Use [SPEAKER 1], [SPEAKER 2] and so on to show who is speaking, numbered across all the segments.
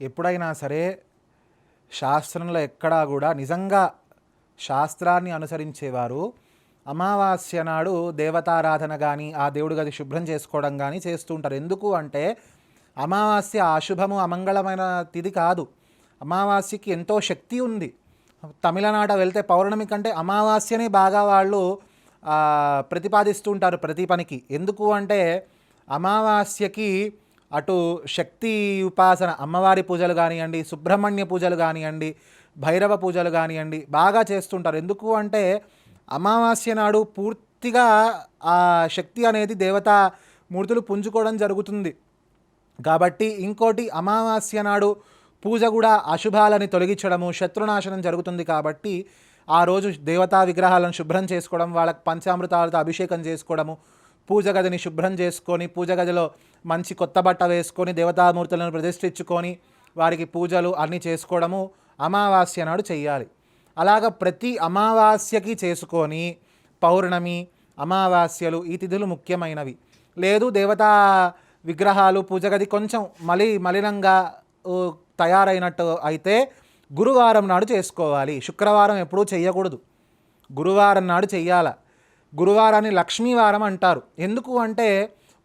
[SPEAKER 1] ఎప్పుడైనా సరే శాస్త్రంలో ఎక్కడా కూడా నిజంగా శాస్త్రాన్ని అనుసరించేవారు అమావాస్య నాడు దేవతారాధన కానీ ఆ దేవుడి గది శుభ్రం చేసుకోవడం కానీ చేస్తూ ఉంటారు. ఎందుకు అంటే అమావాస్య అశుభము అమంగళమైన తిది కాదు. అమావాస్యకి ఎంతో శక్తి ఉంది. తమిళనాట వెళ్తే పౌర్ణమి కంటే అమావాస్యనే బాగా వాళ్ళు ప్రతిపాదిస్తుంటారు ప్రతిపాదిస్తూ ఉంటారు ప్రతి పనికి. ఎందుకు అంటే అమావాస్యకి అటు శక్తి ఉపాసన అమ్మవారి పూజలు కానివ్వండి సుబ్రహ్మణ్య పూజలు కానివ్వండి భైరవ పూజలు కానివ్వండి బాగా చేస్తుంటారు. ఎందుకు అంటే అమావాస్య నాడు పూర్తిగా ఆ శక్తి అనేది దేవతా మూర్తులు పుంజుకోవడం జరుగుతుంది. కాబట్టి ఇంకోటి అమావాస్య నాడు పూజ కూడా అశుభాలని తొలగించడము శత్రునాశనం జరుగుతుంది కాబట్టి ఆ రోజు దేవతా విగ్రహాలను శుభ్రం చేసుకోవడం వాళ్ళకి పంచామృతాలతో అభిషేకం చేసుకోవడము పూజ గదిని శుభ్రం చేసుకొని పూజ గదిలో మంచి కొత్త బట్ట వేసుకొని దేవతామూర్తులను ప్రతిష్ఠించుకొని వారికి పూజలు అన్నీ చేసుకోవడము అమావాస్య నాడు చేయాలి అలాగ ప్రతి అమావాస్యకి చేసుకొని పౌర్ణమి అమావాస్యలు ఈ తిథులు ముఖ్యమైనవి. లేదు దేవతా విగ్రహాలు పూజ గది కొంచెం మలి మలినంగా తయారైనట్టు అయితే గురువారం నాడు చేసుకోవాలి. శుక్రవారం ఎప్పుడూ చేయకూడదు గురువారం నాడు చెయ్యాల. గురువారాన్ని లక్ష్మీవారం అంటారు. ఎందుకు అంటే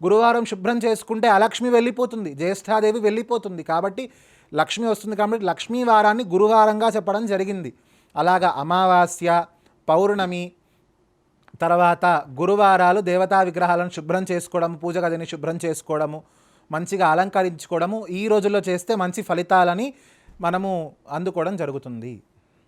[SPEAKER 1] గురువారం శుభ్రం చేసుకుంటే అలక్ష్మి వెళ్ళిపోతుంది జ్యేష్ఠాదేవి వెళ్ళిపోతుంది. కాబట్టి లక్ష్మి వస్తుంది కాబట్టి లక్ష్మీ వారాన్ని గురువారంగా చెప్పడం జరిగింది. అలాగా అమావాస్య పౌర్ణమి తర్వాత గురువారాలు దేవతా విగ్రహాలను శుభ్రం చేసుకోవడము పూజ గదిని శుభ్రం చేసుకోవడము మంచిగా అలంకరించుకోవడము ఈ రోజుల్లో చేస్తే మంచి ఫలితాలని మనము అందుకోవడం జరుగుతుంది.